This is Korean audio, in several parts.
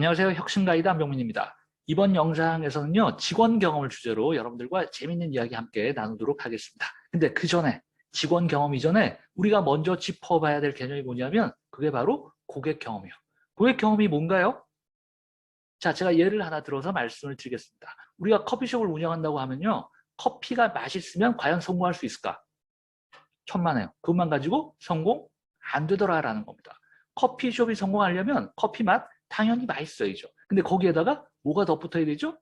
안녕하세요. 혁신 가이드 안병민입니다. 이번 영상에서는요. 직원 경험을 주제로 여러분들과 재밌는 이야기 함께 나누도록 하겠습니다. 근데 그 전에 직원 경험 이전에 우리가 먼저 짚어봐야 될 개념이 뭐냐면 그게 바로 고객 경험이요. 고객 경험이 뭔가요? 자, 제가 예를 하나 들어서 말씀을 드리겠습니다. 우리가 커피숍을 운영한다고 하면요. 커피가 맛있으면 과연 성공할 수 있을까? 천만에요. 그것만 가지고 성공 안 되더라라는 겁니다. 커피숍이 성공하려면 커피 맛 당연히 맛있어야죠. 근데 거기에다가 뭐가 덧붙어야 되죠?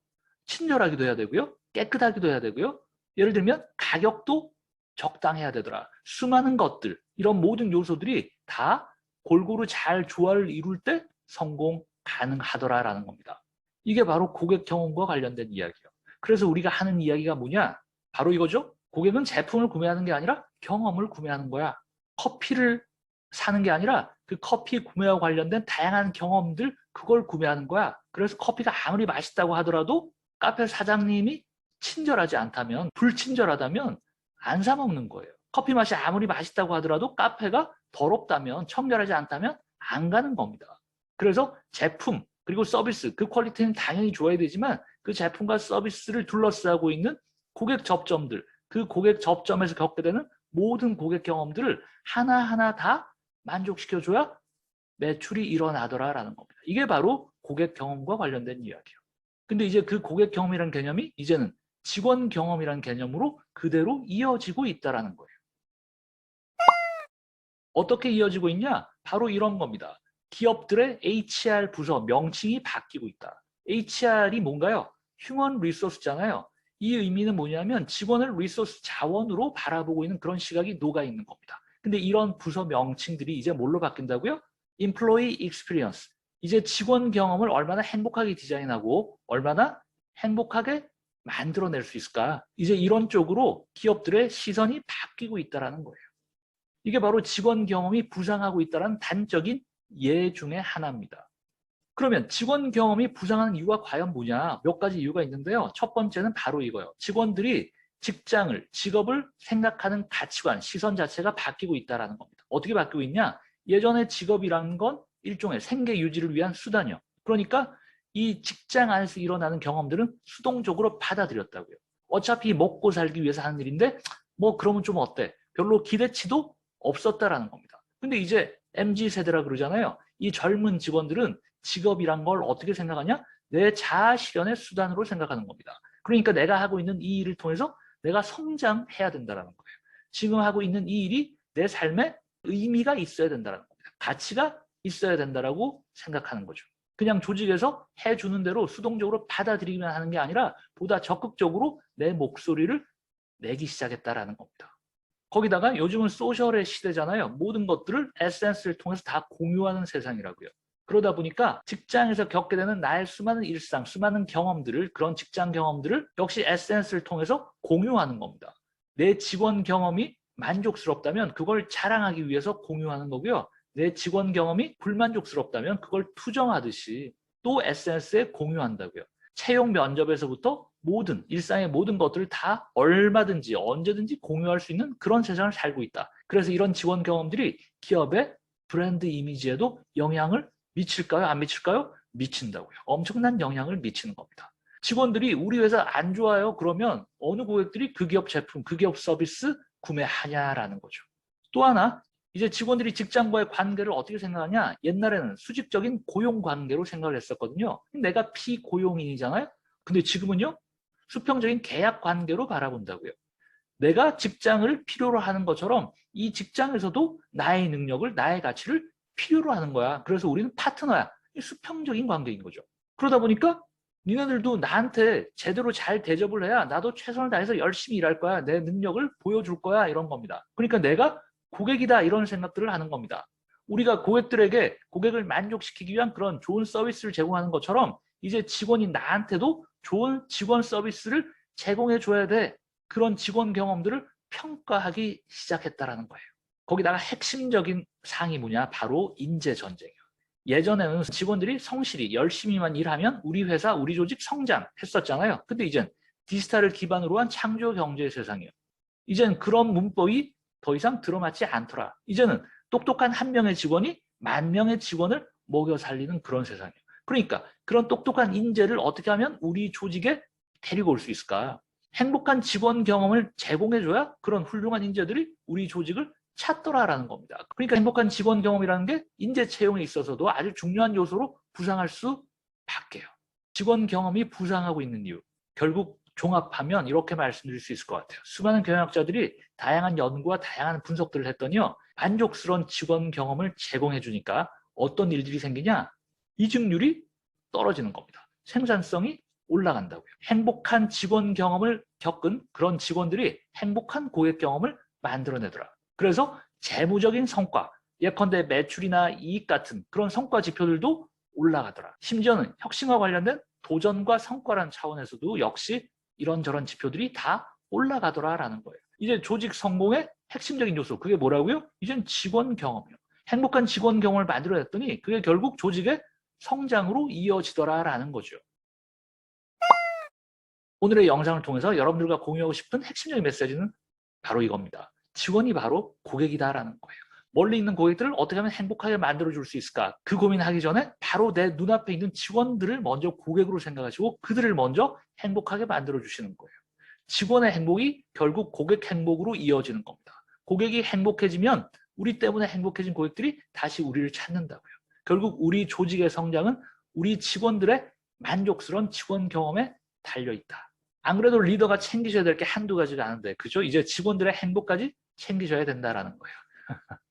친절하기도 해야 되고요. 깨끗하기도 해야 되고요. 예를 들면 가격도 적당해야 되더라. 수많은 것들, 이런 모든 요소들이 다 골고루 잘 조화를 이룰 때 성공 가능하더라라는 겁니다. 이게 바로 고객 경험과 관련된 이야기예요. 그래서 우리가 하는 이야기가 뭐냐? 바로 이거죠. 고객은 제품을 구매하는 게 아니라 경험을 구매하는 거야. 커피를 사는 게 아니라 그 커피 구매와 관련된 다양한 경험들 그걸 구매하는 거야. 그래서 커피가 아무리 맛있다고 하더라도 카페 사장님이 친절하지 않다면 불친절하다면 안 사 먹는 거예요. 커피 맛이 아무리 맛있다고 하더라도 카페가 더럽다면 청결하지 않다면 안 가는 겁니다. 그래서 제품 그리고 서비스 그 퀄리티는 당연히 좋아야 되지만 그 제품과 서비스를 둘러싸고 있는 고객 접점들 그 고객 접점에서 겪게 되는 모든 고객 경험들을 하나하나 다 만족시켜줘야 매출이 일어나더라라는 겁니다. 이게 바로 고객 경험과 관련된 이야기예요. 근데 이제 그 고객 경험이라는 개념이 이제는 직원 경험이라는 개념으로 그대로 이어지고 있다라는 거예요. 어떻게 이어지고 있냐? 바로 이런 겁니다. 기업들의 HR 부서 명칭이 바뀌고 있다. HR이 뭔가요? 휴먼 리소스잖아요. 이 의미는 뭐냐면 직원을 리소스 자원으로 바라보고 있는 그런 시각이 녹아 있는 겁니다. 근데 이런 부서 명칭들이 이제 뭘로 바뀐다고요? Employee Experience. 이제 직원 경험을 얼마나 행복하게 디자인하고 얼마나 행복하게 만들어낼 수 있을까? 이제 이런 쪽으로 기업들의 시선이 바뀌고 있다는 거예요. 이게 바로 직원 경험이 부상하고 있다는 단적인 예 중에 하나입니다. 그러면 직원 경험이 부상하는 이유가 과연 뭐냐? 몇 가지 이유가 있는데요. 첫 번째는 바로 이거예요. 직원들이 직장을, 직업을 생각하는 가치관, 시선 자체가 바뀌고 있다는 겁니다. 어떻게 바뀌고 있냐? 예전에 직업이라는 건 일종의 생계 유지를 위한 수단이요. 그러니까 이 직장 안에서 일어나는 경험들은 수동적으로 받아들였다고요. 어차피 먹고 살기 위해서 하는 일인데 뭐 그러면 좀 어때? 별로 기대치도 없었다라는 겁니다. 근데 이제 MZ 세대라 그러잖아요. 이 젊은 직원들은 직업이란 걸 어떻게 생각하냐? 내 자아 실현의 수단으로 생각하는 겁니다. 그러니까 내가 하고 있는 이 일을 통해서 내가 성장해야 된다는 거예요. 지금 하고 있는 이 일이 내 삶에 의미가 있어야 된다는 겁니다. 가치가 있어야 된다라고 생각하는 거죠. 그냥 조직에서 해주는 대로 수동적으로 받아들이기만 하는 게 아니라 보다 적극적으로 내 목소리를 내기 시작했다라는 겁니다. 거기다가 요즘은 소셜의 시대잖아요. 모든 것들을 에센스를 통해서 다 공유하는 세상이라고요. 그러다 보니까 직장에서 겪게 되는 나의 수많은 일상, 수많은 경험들을 그런 직장 경험들을 역시 에센스를 통해서 공유하는 겁니다. 내 직원 경험이 만족스럽다면 그걸 자랑하기 위해서 공유하는 거고요. 내 직원 경험이 불만족스럽다면 그걸 투정하듯이 또 SNS에 공유한다고요. 채용 면접에서부터 모든 일상의 모든 것들을 다 얼마든지 언제든지 공유할 수 있는 그런 세상을 살고 있다. 그래서 이런 직원 경험들이 기업의 브랜드 이미지에도 영향을 미칠까요? 안 미칠까요? 미친다고요. 엄청난 영향을 미치는 겁니다. 직원들이 우리 회사 안 좋아요. 그러면 어느 고객들이 그 기업 제품, 그 기업 서비스 구매하냐라는 거죠. 또 하나 이제 직원들이 직장과의 관계를 어떻게 생각하냐 옛날에는 수직적인 고용 관계로 생각을 했었거든요 내가 피고용인이잖아요 근데 지금은요 수평적인 계약 관계로 바라본다고요 내가 직장을 필요로 하는 것처럼 이 직장에서도 나의 능력을 나의 가치를 필요로 하는 거야. 그래서 우리는 파트너야. 수평적인 관계인 거죠. 그러다 보니까 니네들도 나한테 제대로 잘 대접을 해야 나도 최선을 다해서 열심히 일할 거야. 내 능력을 보여줄 거야. 이런 겁니다. 그러니까 내가 고객이다. 이런 생각들을 하는 겁니다. 우리가 고객들에게 고객을 만족시키기 위한 그런 좋은 서비스를 제공하는 것처럼 이제 직원이 나한테도 좋은 직원 서비스를 제공해 줘야 돼. 그런 직원 경험들을 평가하기 시작했다라는 거예요. 거기다가 핵심적인 상이 뭐냐? 바로 인재 전쟁이에요. 예전에는 직원들이 성실히 열심히만 일하면 우리 회사, 우리 조직 성장했었잖아요. 근데 이젠 디지털을 기반으로 한 창조 경제 세상이에요. 이젠 그런 문법이 더 이상 들어맞지 않더라. 이제는 똑똑한 한 명의 직원이 만 명의 직원을 먹여 살리는 그런 세상이에요. 그러니까 그런 똑똑한 인재를 어떻게 하면 우리 조직에 데리고 올 수 있을까? 행복한 직원 경험을 제공해줘야 그런 훌륭한 인재들이 우리 조직을 찾더라라는 겁니다. 그러니까 행복한 직원 경험이라는 게 인재 채용에 있어서도 아주 중요한 요소로 부상할 수 밖에요. 직원 경험이 부상하고 있는 이유. 결국 종합하면 이렇게 말씀드릴 수 있을 것 같아요. 수많은 경영학자들이 다양한 연구와 다양한 분석들을 했더니요. 만족스러운 직원 경험을 제공해 주니까 어떤 일들이 생기냐? 이직률이 떨어지는 겁니다. 생산성이 올라간다고요. 행복한 직원 경험을 겪은 그런 직원들이 행복한 고객 경험을 만들어내더라. 그래서 재무적인 성과, 예컨대 매출이나 이익 같은 그런 성과 지표들도 올라가더라. 심지어는 혁신과 관련된 도전과 성과라는 차원에서도 역시 이런저런 지표들이 다 올라가더라라는 거예요. 이제 조직 성공의 핵심적인 요소, 그게 뭐라고요? 이젠 직원 경험이요. 행복한 직원 경험을 만들어냈더니 그게 결국 조직의 성장으로 이어지더라라는 거죠. 오늘의 영상을 통해서 여러분들과 공유하고 싶은 핵심적인 메시지는 바로 이겁니다. 직원이 바로 고객이다라는 거예요. 멀리 있는 고객들을 어떻게 하면 행복하게 만들어 줄 수 있을까? 그 고민하기 전에 바로 내 눈앞에 있는 직원들을 먼저 고객으로 생각하시고 그들을 먼저 행복하게 만들어 주시는 거예요. 직원의 행복이 결국 고객 행복으로 이어지는 겁니다. 고객이 행복해지면 우리 때문에 행복해진 고객들이 다시 우리를 찾는다고요. 결국 우리 조직의 성장은 우리 직원들의 만족스러운 직원 경험에 달려 있다. 안 그래도 리더가 챙기셔야 될 게 한두 가지가 아닌데 그죠? 이제 직원들의 행복까지 챙기셔야 된다라는 거예요.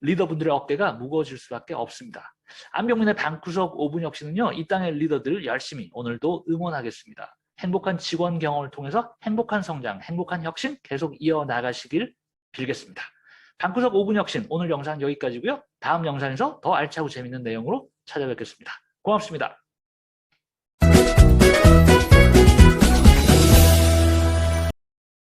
리더분들의 어깨가 무거워질 수밖에 없습니다. 안병민의 방구석 5분 혁신은요. 이 땅의 리더들을 열심히 오늘도 응원하겠습니다. 행복한 직원 경험을 통해서 행복한 성장, 행복한 혁신 계속 이어나가시길 빌겠습니다. 방구석 5분 혁신 오늘 영상 여기까지고요. 다음 영상에서 더 알차고 재밌는 내용으로 찾아뵙겠습니다. 고맙습니다.